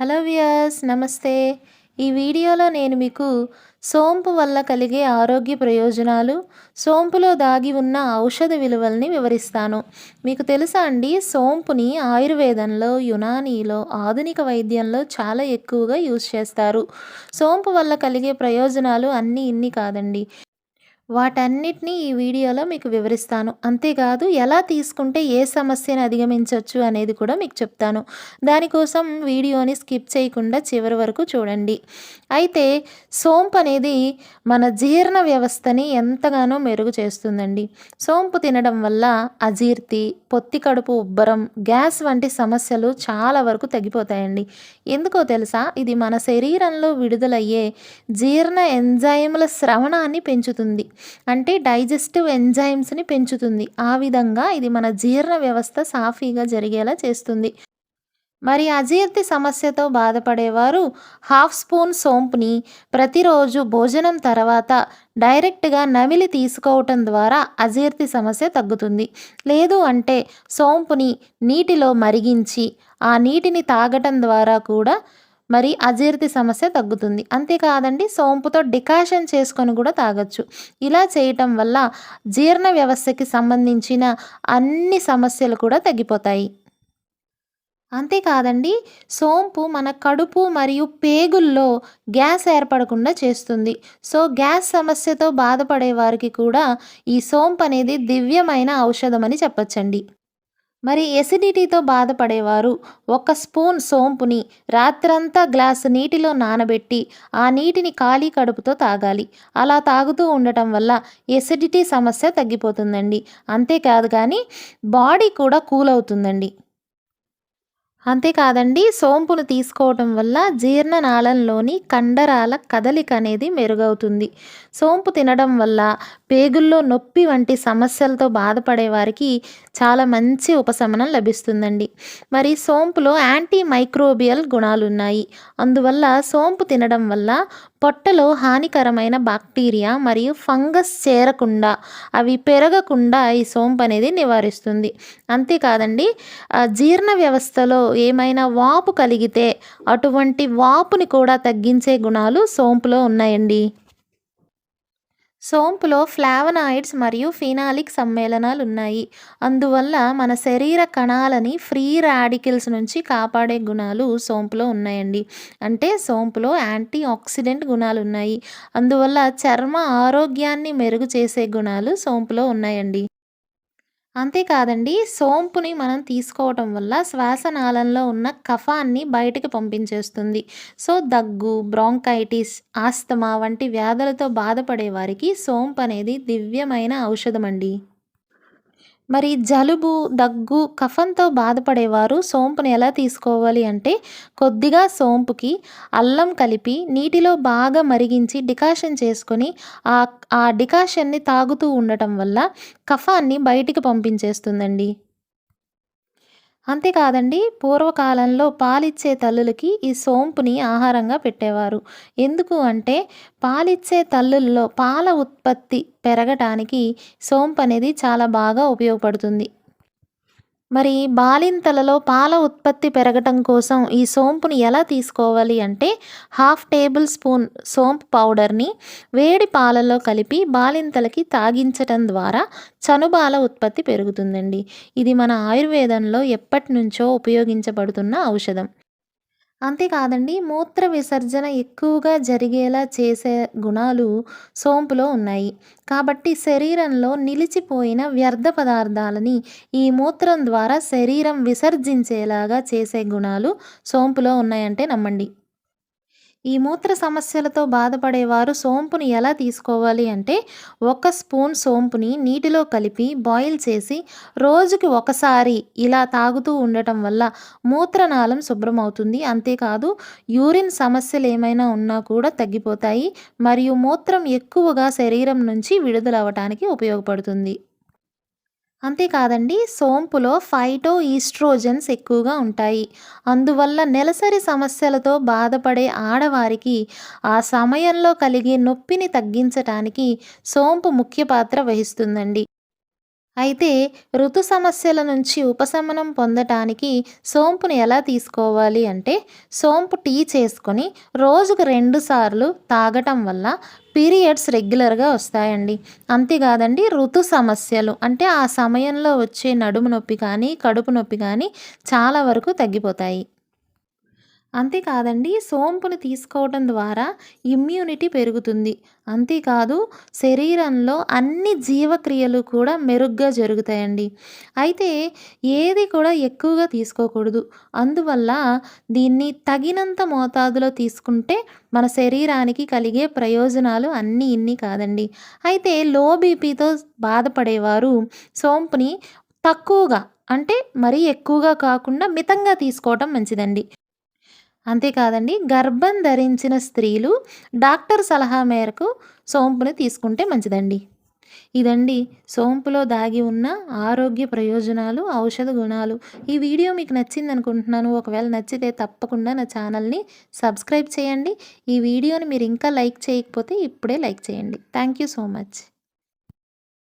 Hello viewers నమస్తే. ఈ వీడియోలో నేను మీకు సోంపు వల్ల కలిగే ఆరోగ్య ప్రయోజనాలు సోంపులో దాగి ఉన్న ఔషధ విలువల్ని వివరిస్తాను. మీకు తెలుసా అండి సోంపుని ఆయుర్వేదంలో యునానీలో ఆధునిక వైద్యంలో చాలా ఎక్కువగా యూజ్ చేస్తారు. సోంపు వల్ల కలిగే ప్రయోజనాలు అన్నీ ఇన్ని కాదండి. వాటన్నిటిని ఈ వీడియోలో మీకు వివరిస్తాను. అంతేకాదు ఎలా తీసుకుంటే ఏ సమస్యను అధిగమించవచ్చు అనేది కూడా మీకు చెప్తాను. దానికోసం వీడియోని స్కిప్ చేయకుండా చివరి వరకు చూడండి. అయితే సోంపు అనేది మన జీర్ణ వ్యవస్థని ఎంతగానో మెరుగు చేస్తుందండి. సోంపు తినడం వల్ల అజీర్తి పొత్తి కడుపు ఉబ్బరం గ్యాస్ వంటి సమస్యలు చాలా వరకు తగ్గిపోతాయండి. ఎందుకో తెలుసా? ఇది మన శరీరంలో విడుదలయ్యే జీర్ణ ఎంజైముల శ్రవణాన్ని పెంచుతుంది. అంటే డైజెస్టివ్ ఎంజైమ్స్ని పెంచుతుంది. ఆ విధంగా ఇది మన జీర్ణ వ్యవస్థ సాఫీగా జరిగేలా చేస్తుంది. మరి అజీర్తి సమస్యతో బాధపడేవారు హాఫ్ స్పూన్ సోంపుని ప్రతిరోజు భోజనం తర్వాత డైరెక్ట్గా నమిలి తీసుకోవటం ద్వారా అజీర్తి సమస్య తగ్గుతుంది. లేదు అంటే సోంపుని నీటిలో మరిగించి ఆ నీటిని తాగటం ద్వారా కూడా మరి అజీర్తి సమస్య తగ్గుతుంది. అంతేకాదండి సోంపుతో డికాషన్ చేసుకొని కూడా తాగొచ్చు. ఇలా చేయటం వల్ల జీర్ణ వ్యవస్థకి సంబంధించిన అన్ని సమస్యలు కూడా తగ్గిపోతాయి. అంతేకాదండి సోంపు మన కడుపు మరియు పేగుల్లో గ్యాస్ ఏర్పడకుండా చేస్తుంది. సో గ్యాస్ సమస్యతో బాధపడే వారికి కూడా ఈ సోంపు అనేది దివ్యమైన ఔషధం అని చెప్పచ్చండి. మరి ఎసిడిటీతో బాధపడేవారు. ఒక స్పూన్ సోంపుని రాత్రంతా గ్లాసు నీటిలో నానబెట్టి ఆ నీటిని ఖాళీ కడుపుతో తాగాలి. అలా తాగుతూ ఉండటం వల్ల ఎసిడిటీ సమస్య తగ్గిపోతుందండి. అంతేకాదు కానీ బాడీ కూడా కూల్ అవుతుందండి అంతేకాదండి సోంపును తీసుకోవటం వల్ల జీర్ణనాళంలోని కండరాల కదలిక అనేది మెరుగవుతుంది. సోంపు తినడం వల్ల పేగుల్లో నొప్పి వంటి సమస్యలతో బాధపడే వారికి చాలా మంచి ఉపశమనం లభిస్తుందండి. మరి సోంపులో యాంటీ మైక్రోబియల్ గుణాలు ఉన్నాయి అందువల్ల సోంపు తినడం వల్ల పొట్టలో హానికరమైన బాక్టీరియా మరియు ఫంగస్ చేరకుండా అవి పెరగకుండా ఈ సోంపు అనేది నివారిస్తుంది. అంతేకాదండి జీర్ణ వ్యవస్థలో ఏమైనా వాపు కలిగితే అటువంటి వాపుని కూడా తగ్గించే గుణాలు సోంపులో ఉన్నాయండి. సోంపులో ఫ్లావనాయిడ్స్ మరియు ఫినాలిక్ సమ్మేళనాలు ఉన్నాయి. అందువల్ల మన శరీర కణాలని ఫ్రీ రాడికల్స్ నుంచి కాపాడే గుణాలు సోంపులో ఉన్నాయండి. అంటే సోంపులో యాంటీ ఆక్సిడెంట్ గుణాలు ఉన్నాయి. అందువల్ల చర్మ ఆరోగ్యాన్ని మెరుగు చేసే గుణాలు సోంపులో ఉన్నాయండి. అంతేకాదండి సోంపుని మనం తీసుకోవటం వల్ల శ్వాసనాళంలో ఉన్న కఫాన్ని బయటకు పంపించేస్తుంది. సో దగ్గు బ్రాంకైటిస్ ఆస్తమా వంటి వ్యాధులతో బాధపడే వారికి సోంపు అనేది దివ్యమైన ఔషధం అండి మరి జలుబు దగ్గు కఫంతో బాధపడేవారు సోంపుని ఎలా తీసుకోవాలి అంటే కొద్దిగా సోంపుకి అల్లం కలిపి నీటిలో బాగా మరిగించి డికాషన్ చేసుకొని ఆ ఆ డికాషన్ని తాగుతూ ఉండటం వల్ల కఫాన్ని బయటికి పంపించేస్తుందండి. అంతేకాదండి పూర్వకాలంలో పాలిచ్చే తల్లులకి ఈ సోంపుని ఆహారంగా పెట్టేవారు. ఎందుకు అంటే పాలిచ్చే తల్లుల్లో పాల ఉత్పత్తి పెరగటానికి సోంపు అనేది చాలా బాగా ఉపయోగపడుతుంది. మరి బాలింతలలో పాల ఉత్పత్తి పెరగటం కోసం ఈ సోంపుని ఎలా తీసుకోవాలి అంటే హాఫ్ టేబుల్ స్పూన్ సోంపు పౌడర్ని వేడి పాలలో కలిపి బాలింతలకి తాగించటం ద్వారా చనుబాల ఉత్పత్తి పెరుగుతుందండి. ఇది మన ఆయుర్వేదంలో ఎప్పటి నుంచో ఉపయోగించబడుతున్న ఔషధం. అంతేకాదండి మూత్ర విసర్జన ఎక్కువగా జరిగేలా చేసే గుణాలు సోంపులో ఉన్నాయి. కాబట్టి శరీరంలో నిలిచిపోయిన వ్యర్థ పదార్థాలని ఈ మూత్రం ద్వారా శరీరం విసర్జించేలాగా చేసే గుణాలు సోంపులో ఉన్నాయంటే నమ్మండి. ఈ మూత్ర సమస్యలతో బాధపడేవారు సోంపుని ఎలా తీసుకోవాలి అంటే ఒక స్పూన్ సోంపుని నీటిలో కలిపి బాయిల్ చేసి రోజుకి ఒకసారి ఇలా తాగుతూ ఉండటం వల్ల మూత్రనాళం శుభ్రమవుతుంది. అంతేకాదు యూరిన్ సమస్యలు ఏమైనా ఉన్నా కూడా తగ్గిపోతాయి. మరియు మూత్రం ఎక్కువగా శరీరం నుంచి విడుదలవ్వటానికి ఉపయోగపడుతుంది. అంతేకాదండి సోంపులో ఫైటో ఈస్ట్రోజన్స్ ఎక్కువగా ఉంటాయి. అందువల్ల నెలసరి సమస్యలతో బాధపడే ఆడవారికి ఆ సమయంలో కలిగే నొప్పిని తగ్గించటానికి సోంపు ముఖ్య పాత్ర వహిస్తుందండి. అయితే ఋతు సమస్యల నుంచి ఉపశమనం పొందటానికి సోంపుని ఎలా తీసుకోవాలి అంటే సోంపు టీ చేసుకొని రోజుకు రెండు సార్లు తాగటం వల్ల పీరియడ్స్ రెగ్యులర్గా వస్తాయండి. అంతేకాదండి ఋతు సమస్యలు అంటే ఆ సమయంలో వచ్చే నడుము నొప్పి కానీ కడుపు నొప్పి కానీ చాలా వరకు తగ్గిపోతాయి. అంతేకాదండి సోంపును తీసుకోవడం ద్వారా ఇమ్యూనిటీ పెరుగుతుంది. అంతేకాదు శరీరంలో అన్ని జీవక్రియలు కూడా మెరుగ్గా జరుగుతాయండి. అయితే ఏది కూడా ఎక్కువగా తీసుకోకూడదు. అందువల్ల దీన్ని తగినంత మోతాదులో తీసుకుంటే మన శరీరానికి కలిగే ప్రయోజనాలు అన్నీ ఇన్ని కాదండి. అయితే లో బీపీతో బాధపడేవారు సోంపుని తక్కువగా అంటే మరీ ఎక్కువగా కాకుండా మితంగా తీసుకోవటం మంచిదండి. అంతేకాదండి గర్భం ధరించిన స్త్రీలు డాక్టర్ సలహా మేరకు సోంపుని తీసుకుంటే మంచిదండి. ఇదండి సోంపులో దాగి ఉన్న ఆరోగ్య ప్రయోజనాలు ఔషధ గుణాలు. ఈ వీడియో మీకు నచ్చింది అనుకుంటున్నాను. ఒకవేళ నచ్చితే తప్పకుండా నా ఛానల్ని సబ్స్క్రైబ్ చేయండి. ఈ వీడియోని మీరు ఇంకా లైక్ చేయకపోతే ఇప్పుడే లైక్ చేయండి. Thank you so much.